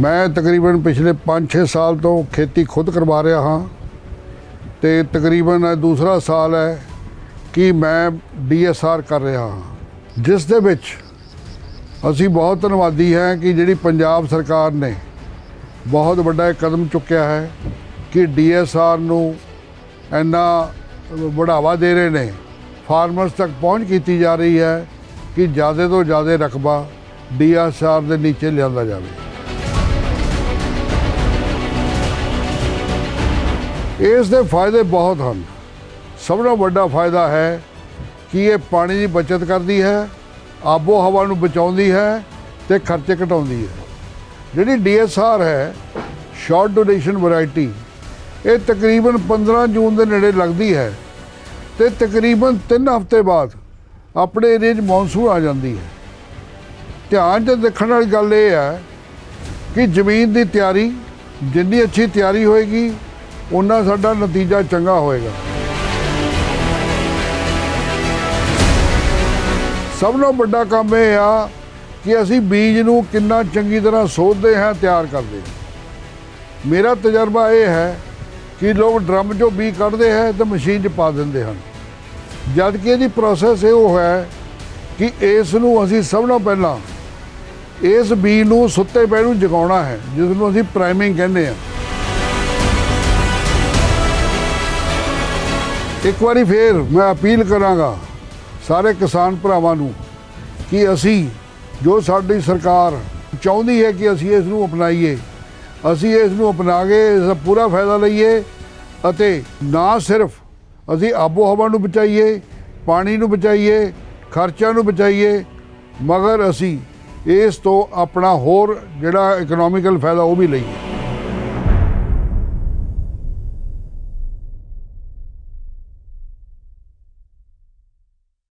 ਮੈਂ ਤਕਰੀਬਨ ਪਿਛਲੇ 5-6 ਸਾਲ ਤੋਂ ਖੇਤੀ ਖੁਦ ਕਰਵਾ ਰਿਹਾ ਹਾਂ ਤੇ ਤਕਰੀਬਨ ਇਹ ਦੂਸਰਾ ਸਾਲ ਹੈ ਕਿ ਮੈਂ ਡੀਐਸਆਰ ਕਰ ਰਿਹਾ ਹਾਂ। ਜਿਸ ਦੇ ਵਿੱਚ ਅਸੀਂ ਬਹੁਤ ਧੰਨਵਾਦੀ ਹੈ ਕਿ ਜਿਹੜੀ ਪੰਜਾਬ ਸਰਕਾਰ ਨੇ ਬਹੁਤ ਵੱਡਾ ਇੱਕ ਕਦਮ ਚੁੱਕਿਆ ਹੈ ਕਿ ਡੀਐਸਆਰ ਨੂੰ ਇੰਨਾ ਬੜਾਵਾ ਦੇ ਰਹੇ ਨੇ, ਫਾਰਮਰਸ ਤੱਕ ਪਹੁੰਚ ਕੀਤੀ ਜਾ ਰਹੀ ਹੈ ਕਿ ਜ਼ਿਆਦਾ ਤੋਂ ਜ਼ਿਆਦਾ ਰਕਬਾ ਡੀਐਸਆਰ ਦੇ ਨੀਚੇ ਲਿਆਂਦਾ ਜਾਵੇ। ਇਸ ਦੇ ਫਾਇਦੇ ਬਹੁਤ ਹਨ। ਸਭ ਤੋਂ ਵੱਡਾ ਫਾਇਦਾ ਹੈ ਕਿ ਇਹ ਪਾਣੀ ਦੀ ਬਚਤ ਕਰਦੀ ਹੈ ਆਬੋ ਹਵਾ ਨੂੰ ਬਚਾਉਂਦੀ ਹੈ ਤੇ ਖਰਚੇ ਘਟਾਉਂਦੀ ਹੈ। ਜਿਹੜੀ ਡੀਐਸਆਰ ਹੈ ਸ਼ਾਰਟ ਡਿਊਰੇਸ਼ਨ ਵੈਰਾਈਟੀ ਇਹ ਤਕਰੀਬਨ 15 ਜੂਨ ਦੇ ਨੇੜੇ ਲੱਗਦੀ ਹੈ ਤੇ ਤਕਰੀਬਨ 3 ਹਫ਼ਤੇ ਬਾਅਦ ਆਪਣੇ ਏਰੀਏ 'ਚ ਮੌਨਸੂਨ ਆ ਜਾਂਦੀ ਹੈ। ਧਿਆਨ 'ਚ ਦੇਖਣ ਵਾਲੀ ਗੱਲ ਇਹ ਹੈ ਕਿ ਜ਼ਮੀਨ ਦੀ ਤਿਆਰੀ, ਜਿੰਨੀ ਅੱਛੀ ਤਿਆਰੀ ਹੋਏਗੀ ਉਨਾ ਸਾਡਾ ਨਤੀਜਾ ਚੰਗਾ ਹੋਏਗਾ। ਸਭ ਤੋਂ ਵੱਡਾ ਕੰਮ ਇਹ ਆ ਕਿ ਅਸੀਂ ਬੀਜ ਨੂੰ ਕਿੰਨਾ ਚੰਗੀ ਤਰ੍ਹਾਂ ਸੋਧਦੇ ਹਾਂ, ਤਿਆਰ ਕਰਦੇ ਹਾਂ। ਮੇਰਾ ਤਜਰਬਾ ਇਹ ਹੈ ਕਿ ਲੋਕ ਡਰਮ 'ਚੋਂ ਬੀਜ ਕੱਢਦੇ ਹੈ ਤੇ ਮਸ਼ੀਨ 'ਚ ਪਾ ਦਿੰਦੇ ਹਨ। ਜਦ ਕਿ ਇਹਦੀ ਪ੍ਰੋਸੈਸ ਇਹ ਹੈ ਕਿ ਇਸ ਨੂੰ ਅਸੀਂ ਸਭ ਤੋਂ ਪਹਿਲਾਂ ਇਸ ਬੀਜ ਨੂੰ ਸੁੱਤੇ ਪਏ ਨੂੰ ਜਗਾਉਣਾ ਹੈ, ਜਿਸ ਨੂੰ ਅਸੀਂ ਪ੍ਰਾਈਮਿੰਗ ਕਹਿੰਦੇ ਹਾਂ। ਇੱਕ ਵਾਰੀ ਫੇਰ ਮੈਂ ਅਪੀਲ ਕਰਾਂਗਾ ਸਾਰੇ ਕਿਸਾਨ ਭਰਾਵਾਂ ਨੂੰ ਕਿ ਅਸੀਂ ਜੋ ਸਾਡੀ ਸਰਕਾਰ ਚਾਹੁੰਦੀ ਹੈ ਕਿ ਅਸੀਂ ਇਸ ਨੂੰ ਅਪਣਾਈਏ, ਅਸੀਂ ਇਸ ਨੂੰ ਅਪਣਾ ਕੇ ਇਸ ਦਾ ਪੂਰਾ ਫਾਇਦਾ ਲਈਏ ਅਤੇ ਨਾ ਸਿਰਫ ਅਸੀਂ ਆਬੋ ਹਵਾ ਨੂੰ ਬਚਾਈਏ, ਪਾਣੀ ਨੂੰ ਬਚਾਈਏ, ਖਰਚਿਆਂ ਨੂੰ ਬਚਾਈਏ, ਮਗਰ ਅਸੀਂ ਇਸ ਤੋਂ ਆਪਣਾ ਹੋਰ ਜਿਹੜਾ ਇਕਨੋਮਿਕਲ ਫਾਇਦਾ ਉਹ ਵੀ ਲਈਏ।